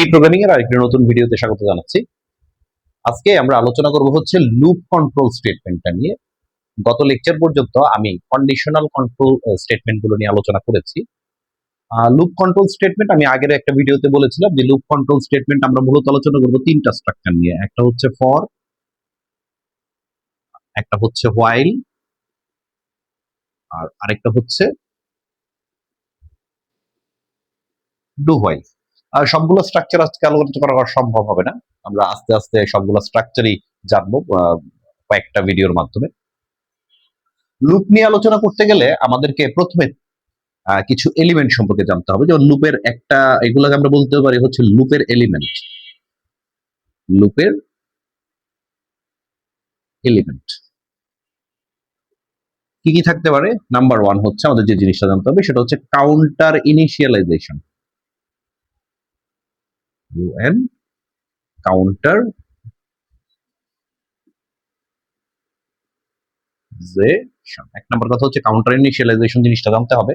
C programming এর আরেকটি নতুন ভিডিওতে স্বাগত জানাচ্ছি। আজকে আমরা আলোচনা করব হচ্ছে লুপ কন্ট্রোল স্টেটমেন্টটা নিয়ে। গত লেকচার পর্যন্ত আমি কন্ডিশনাল কন্ট্রোল স্টেটমেন্টগুলো নিয়ে আলোচনা করেছি। লুপ কন্ট্রোল স্টেটমেন্ট আমি আগের একটা ভিডিওতে বলেছিলাম যে লুপ কন্ট্রোল স্টেটমেন্ট আমরা মূলত আলোচনা করব তিনটা স্ট্রাকচার নিয়ে। একটা হচ্ছে ফর একটা হচ্ছে হোয়াইল আর আরেকটা হচ্ছে ডু হোয়াইল সবগুলো স্ট্রাকচার আজকে আলোচনা করা সম্ভব হবে না। আমরা আস্তে আস্তে সবগুলো স্ট্রাকচারই জানব কয়েকটা ভিডিওর মাধ্যমে। লুপ নিয়ে আলোচনা করতে গেলে আমাদেরকে প্রথমে কিছু এলিমেন্ট সম্পর্কে জানতে হবে। যেমন লুপের একটা, এগুলোকে আমরা বলতে পারি হচ্ছে লুপের এলিমেন্ট লুপের এলিমেন্ট কি কি থাকতে পারে? নাম্বার ওয়ান হচ্ছে আমাদের যে জিনিসটা জানতে হবে, সেটা হচ্ছে কাউন্টার ইনিশিয়ালাইজেশন ইউএন কাউন্টার এক নম্বর কথা হচ্ছে কাউন্টার ইনিশিয়ালাইজেশন জিনিসটা জানতে হবে।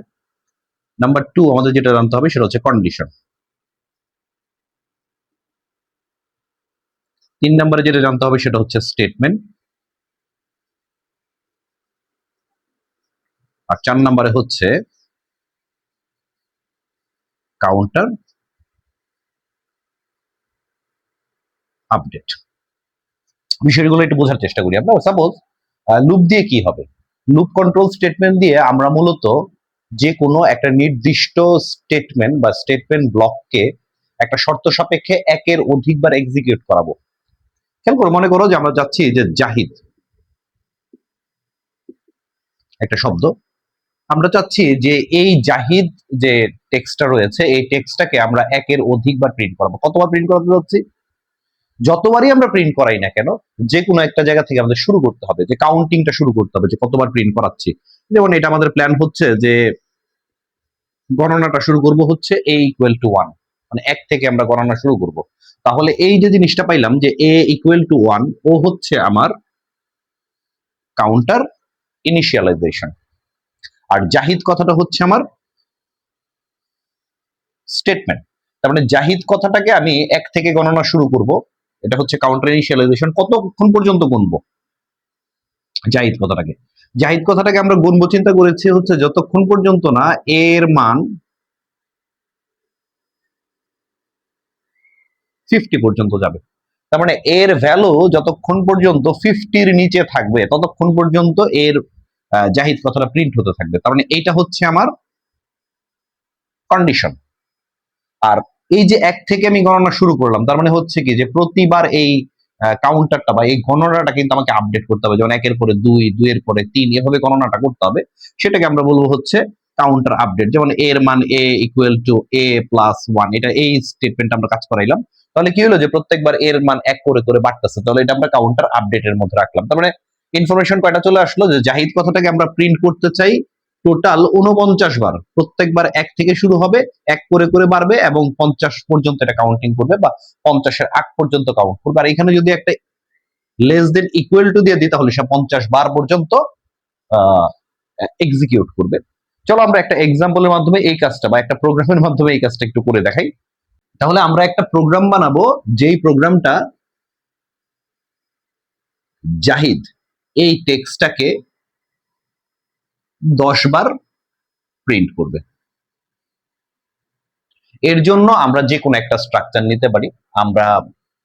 নাম্বার টু আমাদের যেটা জানতে হবে সেটা হচ্ছে কন্ডিশন তিন নম্বরে যেটা জানতে হবে সেটা হচ্ছে স্টেটমেন্ট আর চার নম্বরে হচ্ছে কাউন্টার আপডেট বিষয়গুলো একটু বোঝার চেষ্টা করি আমরা। সাপোজ লুপ দিয়ে কি হবে? লুপ কন্ট্রোল স্টেটমেন্ট দিয়ে আমরা মূলত যে কোনো একটা নির্দিষ্ট স্টেটমেন্ট বা স্টেটমেন্ট ব্লককে একটা শর্ত সাপেক্ষে একের অধিকবার এক্সিকিউট করাবো। খেয়াল করো, মনে করো যে আমরা যাচ্ছি যে জাহিদ। একটা শব্দ। আমরা চাচ্ছি যে এই জাহিদ যে টেক্সটটা রয়েছে, এই টেক্সটটাকে আমরা একের অধিকবার প্রিন্ট করাবো। কতবার প্রিন্ট করাতে যাচ্ছি? যতবারই আমরা প্রিন্ট করাই না কেন যে কোনো একটা জায়গা থেকে আমাদের শুরু করতে হবে, যে কাউন্টিংটা শুরু করতে হবে, যে কতবার প্রিন্ট করাচ্ছি। যেমন এটা আমাদের প্ল্যান হচ্ছে যে গণনাটা শুরু করব হচ্ছে এ ইকুয়াল টু ওয়ান মানে এক থেকে আমরা গণনা শুরু করব। তাহলে এই যে জিনিসটা পাইলাম যে এ ইকুয়াল টু ওয়ান ও হচ্ছে আমার কাউন্টার ইনিশিয়ালাইজেশন আর জাহিদ কথাটা হচ্ছে আমার স্টেটমেন্ট তার মানে জাহিদ কথাটাকে আমি এক থেকে গণনা শুরু করব এটা হচ্ছে কাউন্টার ইনিশিয়ালাইজেশন কতক্ষণ পর্যন্ত গুনবো? জাহিদ কথাটাকে। জাহিদ কথাটাকে আমরা গুনবো, চিন্তা করেছি হচ্ছে যতক্ষণ পর্যন্ত না এর মান ফিফটি পর্যন্ত যাবে। তার মানে এর ভ্যালু যতক্ষণ পর্যন্ত ফিফটির নিচে থাকবে, ততক্ষণ পর্যন্ত এর জাহিদ কথাটা প্রিন্ট হতে থাকবে। তার মানে এইটা হচ্ছে আমার কন্ডিশন আর এই যে এক থেকে আমি গণনা শুরু করলাম, তার মানে হচ্ছে কি যে প্রতিবার এই কাউন্টারটা বা এই গণনাটা কিন্তু আমাকে আপডেট করতে হবে। যেমন একের পরে দুই, দুইয়ের পরে তিন, এভাবে গণনাটা করতে হবে। সেটাকে আমরা বলব হচ্ছে কাউন্টার আপডেট যেমন এর মান a equal to a plus one এটা এই স্টেটমেন্ট আমরা কাজ করাইলাম। তাহলে কি হলো যে প্রত্যেকবার এর মান এক করে করে বাড়তেছে, তাহলে এটা আমরা কাউন্টার আপডেটের মধ্যে রাখলাম। তার মানে ইনফরমেশন কয়টা চলে আসলো যে জাহিদ কথাটাকে আমরা প্রিন্ট করতে চাই টোটাল উনপঞ্চাশ বার। প্রত্যেকবার এক থেকে শুরু হবে, এক করে করে বাড়বে এবং পঞ্চাশ পর্যন্ত এটা কাউন্টিং করবে বা পঞ্চাশের আগ পর্যন্ত কাউন্ট করবে। আর এখানে যদি একটা লেস দেন ইকুয়াল টু দিয়ে দিই, তাহলে সে পঞ্চাশ বার পর্যন্ত এক্সিকিউট করবে। চলো আমরা একটা এক্সাম্পলের মাধ্যমে এই কাজটা বা একটা প্রোগ্রামের মাধ্যমে এই কাজটা একটু করে দেখাই। তাহলে আমরা একটা প্রোগ্রাম বানাবো, যেই প্রোগ্রামটা জাহিদ এই টেক্সটটাকে দশ বার প্রিন্ট করবে। এর জন্য আমরা যে কোনো একটা স্ট্রাকচার নিতে পারি। আমরা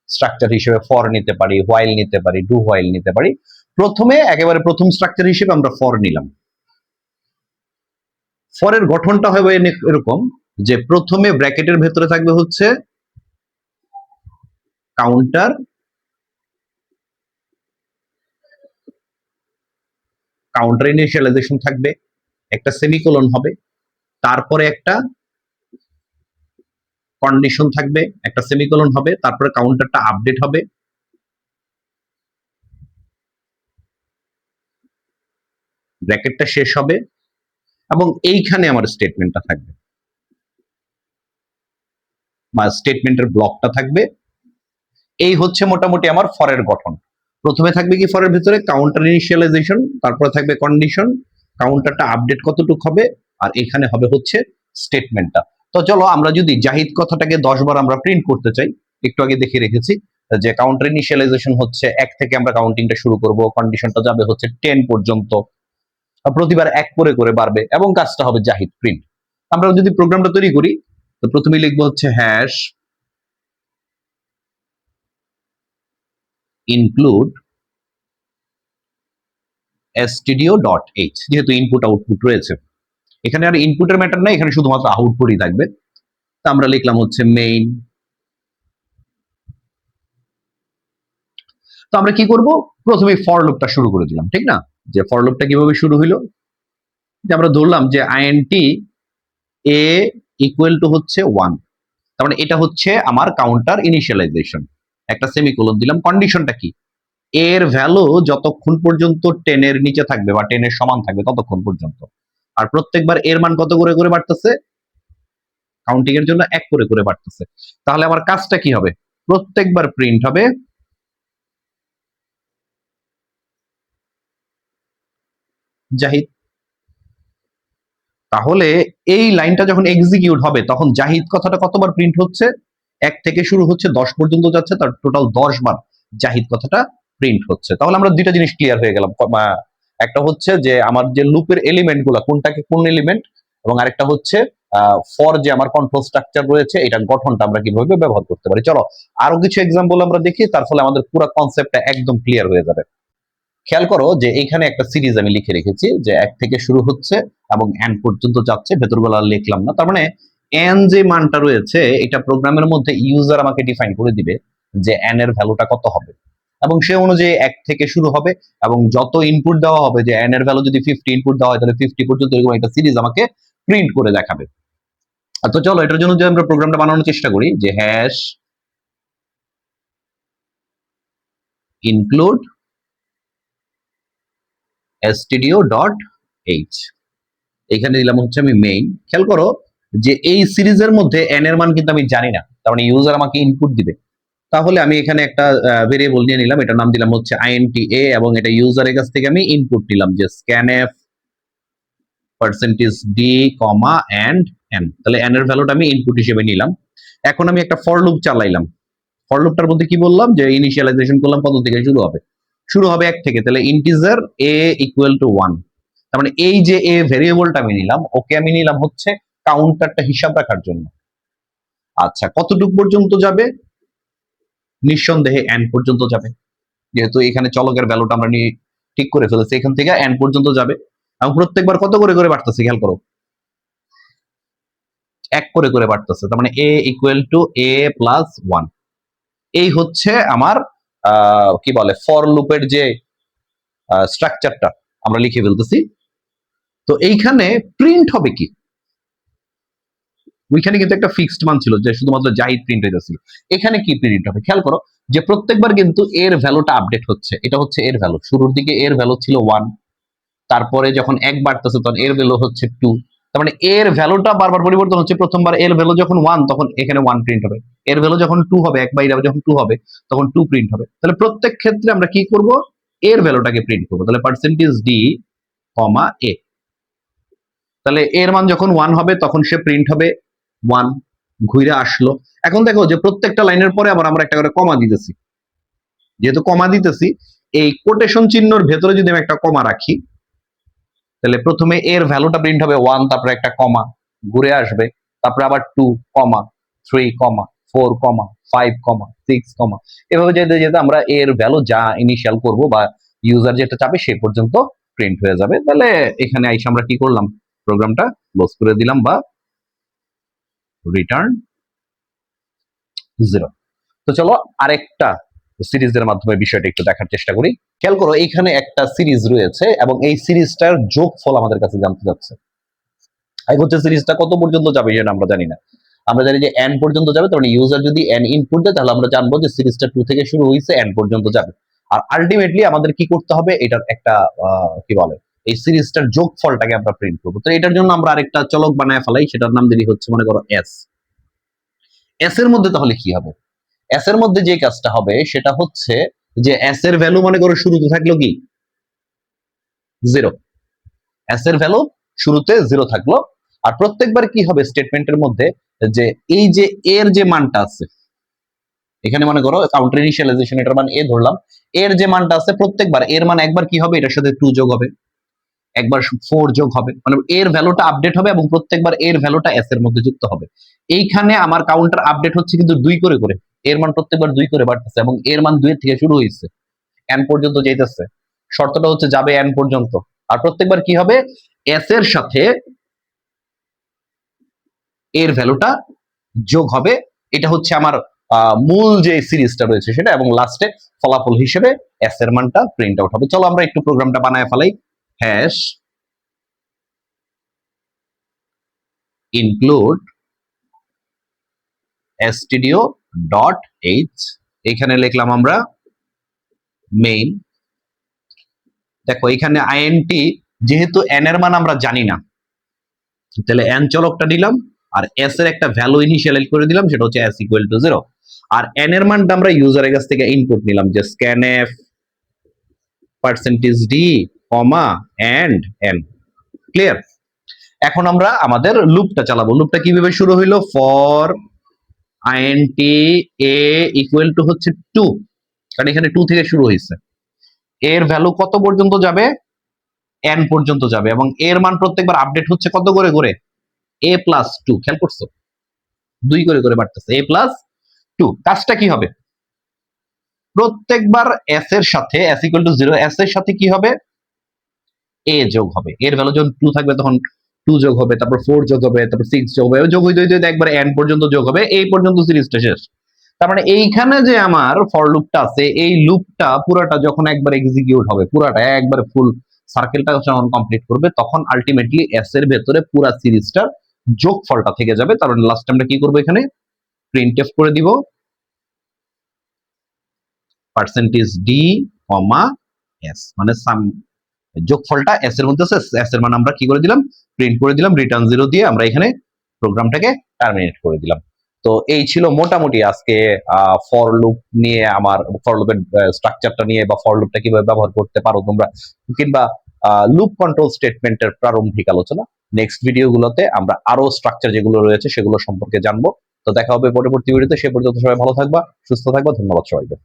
স্ট্রাকচার হিসেবে ফর নিতে পারি হোয়াইল নিতে পারি ডু হোয়াইল নিতে পারি। প্রথমে একেবারে প্রথম স্ট্রাকচার হিসেবে আমরা ফর নিলাম। ফরের গঠনটা হবে এরকম যে প্রথমে ব্র্যাকেটের ভেতরে থাকবে হচ্ছে কাউন্টার কাউন্টার ইনিশিয়ালাইজেশন থাকবে, একটা সেমিকোলন হবে, তারপরে একটা কন্ডিশন থাকবে, একটা সেমিকোলন হবে, তারপরে কাউন্টারটা আপডেট হবে। ব্র্যাকেটটা শেষ হবে এবং এইখানে আমার স্টেটমেন্টটা থাকবে। বা স্টেটমেন্টের ব্লকটা থাকবে। এই হচ্ছে মোটামুটি আমার ফরের গঠন। প্রথমে থাকবে কি ফরের ভিতরে? কাউন্টার ইনিশিয়ালাইজেশন তারপরে থাকবে কন্ডিশন কাউন্টারটা আপডেট কতটুকু হবে? আর এখানে হবে হচ্ছে স্টেটমেন্টটা তো চলো আমরা যদি জাহিদ কথাটাকে দশ বার আমরা প্রিন্ট করতে চাই, একটু আগে দেখে রেখেছি, যে কাউন্টার ইনিশিয়ালাইজেশন হচ্ছে এক থেকে আমরা কাউন্টিংটা শুরু করব কন্ডিশনটা যাবে হচ্ছে টেন পর্যন্ত। প্রতিবার এক করে করে বাড়বে, এবং কাজটা হবে জাহিদ প্রিন্ট আমরা যদি প্রোগ্রামটা তৈরি করি, তো প্রথমে লিখব হচ্ছে হ্যাশ ইনক্লুড এইচ যেহেতু ইনপুট আউটপুট রয়েছে। এখানে আর ইনপুটের ম্যাটার নাই, এখানে শুধুমাত্র আউটপুটই থাকবে। তো আমরা লিখলাম হচ্ছে মেইন তো আমরা কি করব? প্রথমে ফর লুপটা শুরু করে দিলাম, ঠিক না? যে ফর লুপটা কীভাবে শুরু হইল? যে আমরা ধরলাম যে আইএনটি এ ইকুয়াল টু হচ্ছে ওয়ান তার মানে এটা হচ্ছে আমার কাউন্টার ইনিশিয়ালাইজেশন একটা সেমিকোলন দিলাম কন্ডিশনটা কি? এর ভ্যালু যতক্ষণ পর্যন্ত টেনের নিচে থাকবে বা টেনের সমান থাকবে ততক্ষণ পর্যন্ত। আর প্রত্যেকবার এর মান কত করে করে বাড়তেছে? কাউন্টিং এর জন্য এক করে করে বাড়তেছে। তাহলে আমার কাজটা কি হবে? প্রত্যেকবার প্রিন্ট হবে জাহিদ। তাহলে এই লাইনটা যখন এক্সিকিউট হবে, তখন জাহিদ কথাটা কতবার প্রিন্ট হচ্ছে? এক থেকে শুরু হচ্ছে, দশ পর্যন্ত যাচ্ছে, তার টোটাল দশ বার জাহিদ কথাটা প্রিন্ট হচ্ছে। তাহলে আমরা দুইটা জিনিস ক্লিয়ার হয়ে গেলাম। একটা হচ্ছে যে আমার যে লুপের এলিমেন্টগুলা, কোনটাকে কোন এলিমেন্ট এবং আরেকটা হচ্ছে ফর যে আমার কন্ট্রোল স্ট্রাকচার রয়েছে এটার গঠনটা আমরা কীভাবে ব্যবহার করতে পারি। চলো, আরও কিছু এক্সাম্পল আমরা দেখি, তার ফলে আমাদের পুরো কনসেপ্টটা একদম ক্লিয়ার হয়ে যাবে। খেয়াল করো যে এখানে একটা সিরিজ আমি লিখে রেখেছি, যে এক থেকে শুরু হচ্ছে এবং এন পর্যন্ত যাচ্ছে ভেতরবেলা লিখলাম না। তার মানে এন যে মানটা রয়েছে, এটা প্রোগ্রামের মধ্যে ইউজার আমাকে ডিফাইন করে দিবে যে এন এর ভ্যালুটা কত হবে। এবং সে অনুযায়ী এক থেকে শুরু হবে এবং যত ইনপুট দেওয়া হবে, যে এন এর ভ্যালু যদি ফিফটি ইনপুট দেওয়া হয়, তাহলে ফিফটি পর্যন্ত এরকম একটা সিরিজ আমাকে প্রিন্ট করে দেখাবে। তো চলো, এটার জন্য যে আমরা প্রোগ্রামটা বানানোর চেষ্টা করি, যে hash include stdio dot H এখানে দিলাম হচ্ছে আমি মেইন খেয়াল করো যে এই সিরিজের মধ্যে এন এর মান কিন্তু আমি জানি না। তার মানে ইউজার আমাকে ইনপুট দিবে। তাহলে আমি এখানে একটা ভেরিয়েবল নিয়ে নিলাম। এটার নাম দিলাম হচ্ছে আইএনটি এ এবং এটা ইউজারের কাছ থেকে আমি ইনপুট নিলাম যে scanf percentage D comma and N তাহলে এন এর ভ্যালুটা আমি ইনপুট হিসেবে নিলাম। এখন আমি একটা ফর লুপ চালাইলাম। ফর লুপটার মধ্যে কি বললাম? যে ইনিশিয়ালাইজেশন করলাম, কত থেকে শুরু হবে? শুরু হবে এক থেকে। তাহলে integer a equal to one তার মানে এই যে এ ভেরিয়েবলটা আমি নিলাম, ওকে আমি নিলাম হচ্ছে কাউন্টারটা হিসাব রাখার জন্য। আচ্ছা কতটুকু পর্যন্ত যাবে? নিঃসন্দেহে এন পর্যন্ত যাবে। যেহেতু এখানে চলকের ভ্যালুটা আমরা নিয়ে ঠিক করে ফেলেছি, এখান থেকে এন পর্যন্ত যাবে। এবং প্রত্যেকবার কত করে করে বাড়তেছে, খেয়াল করো? এক করে করে বাড়তেছে, তার মানে a equal to a plus one এই হচ্ছে আমার কি বলে ফর লুপের যে স্ট্রাকচারটা আমরা লিখে ফেলতেছি। তো এইখানে প্রিন্ট হবে কি? ওইখানে কিন্তু একটা ফিক্সড মান ছিল, যে শুধুমাত্র জাহিদ প্রিন্ট হইতেছিল এখানে কি প্রিন্ট হবে? খেয়াল করো যে প্রত্যেকবার কিন্তু এর ভ্যালুটা আপডেট হচ্ছে। এটা হচ্ছে এর ভ্যালু শুরুর দিকে এর ভ্যালু ছিল ওয়ান তারপরে যখন এক বাড়তেছে তখন এর ভ্যালু হচ্ছে টু তার মানে এর ভ্যালুটা বারবার পরিবর্তন হচ্ছে। প্রথমবার এর ভ্যালু যখন ওয়ান তখন এখানে ওয়ান প্রিন্ট হবে। এর ভ্যালু যখন টু হবে, এক বাইরে যখন টু হবে, তখন টু প্রিন্ট হবে। তাহলে প্রত্যেক ক্ষেত্রে আমরা কি করব? এর ভ্যালুটাকে প্রিন্ট করব। তাহলে পার্সেন্টেজ ডি কমা এ তাহলে এর মান যখন ওয়ান হবে, তখন সে প্রিন্ট হবে ওয়ান ঘুরে আসলো। এখন দেখো যে প্রত্যেকটা লাইনের পরে আবার আমরা একটা করে কমা দিতেছি। যেহেতু কমা দিতেছি, এই কোটেশন চিহ্নর ভেতরে যদি আমি একটা কমা রাখি, তাহলে প্রথমে এর ভ্যালুটা প্রিন্ট হবে ওয়ান তারপরে একটা কমা, ঘুরে আসবে, তারপরে আবার two comma three comma four comma five comma six comma. এভাবে যেতে যেতে আমরা এর ভ্যালু যা ইনিশিয়াল করব বা ইউজার যেটা চাবে সে পর্যন্ত প্রিন্ট হয়ে যাবে। তাহলে এখানে আইসে আমরা কি করলাম? প্রোগ্রামটা ক্লোজ করে দিলাম বা রিটার্ন জিরো তো চলো আরেকটা সিরিজের মাধ্যমে বিষয়টা একটু দেখার চেষ্টা করি। খেয়াল করো এখানে একটা সিরিজ রয়েছে এবং এই সিরিজটার যোগফল আমাদের কাছে জানতে যাচ্ছে সিরিজটা কত পর্যন্ত যাবে সেটা আমরা জানি না। আমরা জানি যে এন পর্যন্ত যাবে, তার মানে ইউজার যদি এন ইনপুট দেয়, তাহলে আমরা জানব যে সিরিজটা টু থেকে শুরু হয়েছে এন পর্যন্ত যাবে। আর আলটিমেটলি আমাদের কি করতে হবে, এটার একটা কি বলে এই সিরিজটার যোগফলটাকে আমরা প্রিন্ট করব। তো এটার জন্য আমরা আরেকটা চলক বানায় ফেলাই, সেটার নাম দিলি হচ্ছে মনে করো এস এস এর মধ্যে তাহলে কি হবে? এস এর মধ্যে যে কাজটা হবে, সেটা হচ্ছে যে এস এর ভ্যালু মনে করো শুরুতে থাকল কি? জিরো এস এর ভ্যালু শুরুতে জিরো থাকল। আর প্রত্যেকবার কি হবে স্টেটমেন্টের মধ্যে? যে এই যে এর যে মানটা আছে, এখানে মনে করো কাউন্টার ইনিশিয়ালাইজেশন এটার মান এ ধরলাম। এর যে মানটা আছে, প্রত্যেকবার এর মান একবার কি হবে? এটার সাথে টু যোগ হবে। একবার ফোর যোগ হবে। মানে এর ভ্যালুটা আপডেট হবে এবং প্রত্যেকবার এর ভ্যালুটা এস এর মধ্যে যুক্ত হবে। এইখানে আমার কাউন্টার আপডেট হচ্ছে কিন্তু দুই করে করে। এর মান প্রত্যেকবার দুই করে বাড়তেছে এবং এর মান দুইয়ের থেকে শুরু হয়েছে। এন পর্যন্ত যেতেছে শর্তটা হচ্ছে যাবে এন পর্যন্ত। আর প্রত্যেকবার কি হবে? এস এর সাথে এর ভ্যালুটা যোগ হবে। এটা হচ্ছে আমার মূল যে সিরিজটা রয়েছে সেটা এবং লাস্টে ফলাফল হিসেবে এস এর মানটা প্রিন্ট আউট হবে। চলো আমরা একটু প্রোগ্রামটা বানায় ফেলাই। Hash include stdio dot H এখানে লিখলাম আমরা মেইন দেখো, এখানে আইএনটি যেহেতু এন এর মান আমরা জানি না, তাহলে এন চলকটা দিলাম, আর এস এর একটা ভ্যালু ইনিশিয়ালাইজ করে দিলাম, সেটা হচ্ছে এস ইকুয়াল টু জিরো আর এন এর মানটা আমরা ইউজারের কাছ থেকে ইনপুট নিলাম, যে scanf percentage D comma and N clear এখন আমরা আমাদের লুপটা চালাবো। লুপটা কীভাবে শুরু হইল? For INT a equal to হচ্ছে টু কারণ এখানে টু থেকে শুরু হয়েছে এর ভ্যালু কত পর্যন্ত যাবে? এন পর্যন্ত যাবে। এবং এর মান প্রত্যেকবার আপডেট হচ্ছে কত করে? করে? এ প্লাস টু খেয়াল করছ? দুই করে করে বাড়তেছে। এ প্লাস টু কাজটা কি হবে? প্রত্যেকবার এস এর সাথে S equal to zero S এর সাথে কি হবে? এ যোগ হবে। এর ভ্যালু যখন টু থাকবে, তখন টু যোগ হবে, তারপর ফোর যোগ হবে, তারপর সিক্স যোগ হবে, যোগ হইতে হইতে একবার এন পর্যন্ত যোগ হবে এই পর্যন্ত সিরিজটা শেষ। তার মানে এইখানে যে আমার ফর লুপটা আছে, এই লুপটা পুরাটা যখন একবার এক্সিকিউট হবে, পুরাটা একবার ফুল সার্কেলটা যখন কমপ্লিট করবে, তখন আলটিমেটলি এস এর ভেতরে পুরা সিরিজটার যোগফলটা থেকে যাবে। তার মানে লাস্ট আমরা কি করব এখানে? প্রিন্ট এফ করে দিব। পার্সেন্টেজ ডি কমা এস মানে সাম যোগফলটা এস এর মধ্যে আছে এস এর মানে আমরা কি করে দিলাম? প্রিন্ট করে দিলাম রিটার্ন জিরো দিয়ে আমরা এখানে প্রোগ্রামটাকে টার্মিনেট করে দিলাম। তো এই ছিল মোটামুটি আজকে ফর লুপ নিয়ে আমার ফর লুপের স্ট্রাকচারটা নিয়ে বা ফর লুপটা কীভাবে ব্যবহার করতে পারো তোমরা, কিংবা লুপ কন্ট্রোল স্টেটমেন্টের প্রারম্ভিক আলোচনা। নেক্সট ভিডিওগুলোতে আমরা আরও স্ট্রাকচার যেগুলো রয়েছে সেগুলো সম্পর্কে জানব। তো দেখা হবে পরবর্তী ভিডিওতে সে পর্যন্ত সবাই ভালো থাকবা, সুস্থ থাকবা, ধন্যবাদ সবাইকে।